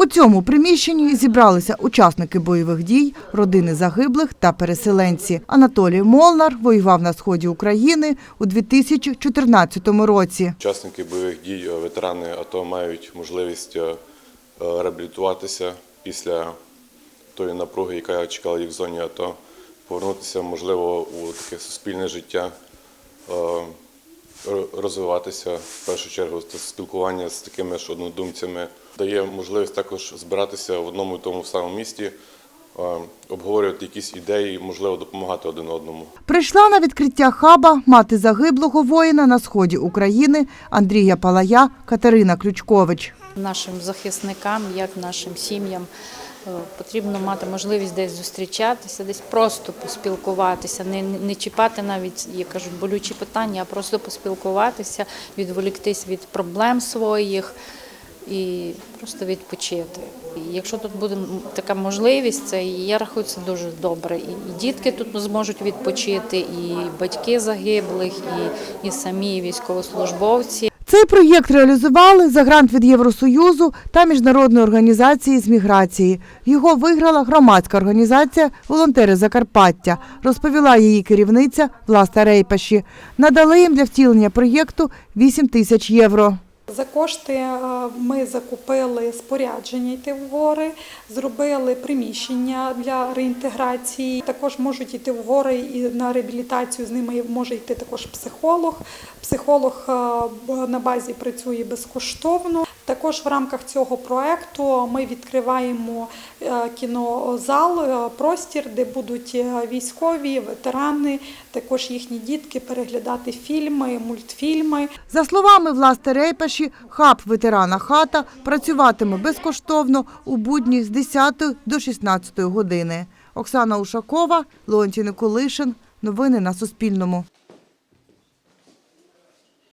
У цьому приміщенні зібралися учасники бойових дій, родини загиблих та переселенці. Анатолій Молнар воював на сході України у 2014 році. Учасники бойових дій, е, ветерани АТО мають можливість е, е, реабілітуватися після тої напруги, яка чекала їх в зоні АТО, повернутися, можливо, у таке суспільне життя, розвиватися в першу чергу спілкування з такими ж однодумцями. Дає можливість також збиратися в одному і тому самому місті, е, обговорювати якісь ідеї, можливо, допомагати один одному. Прийшла на відкриття хаба мати загиблого воїна на сході України Андрія Палая Катерина Ключкович. Нашим захисникам, як нашим сім'ям, потрібно мати можливість десь зустрічатися, десь просто поспілкуватися, не, не чіпати навіть, як кажуть, болючі питання, а просто поспілкуватися, відволіктись від проблем своїх і просто відпочити. І якщо тут буде така можливість, це я рахую це дуже добре. І, і дітки тут зможуть відпочити, і батьки загиблих, і, і самі військовослужбовці. Цей проєкт реалізували за грант від Євросоюзу та міжнародної організації з міграції. Його виграла громадська організація Волонтери Закарпаття, розповіла її керівниця Власта Рейпаші. Надали їм для втілення проєкту 8 тисяч євро. За кошти е, ми закупили спорядження йти в гори, зробили приміщення для реінтеграції. Також можуть йти в гори і на реабілітацію з ними може йти також психолог. Психолог е, на базі працює безкоштовно. Також в рамках цього проекту ми відкриваємо е, кінозал, е, простір, де будуть е, військові, ветерани, також їхні дітки переглядати фільми, мультфільми. За словами Власти Рейпаші, хаб ветерана хата працюватиме безкоштовно у будні з 10 до 16 години. Оксана Ушакова, Леонтій Николишин. Новини на Суспільному.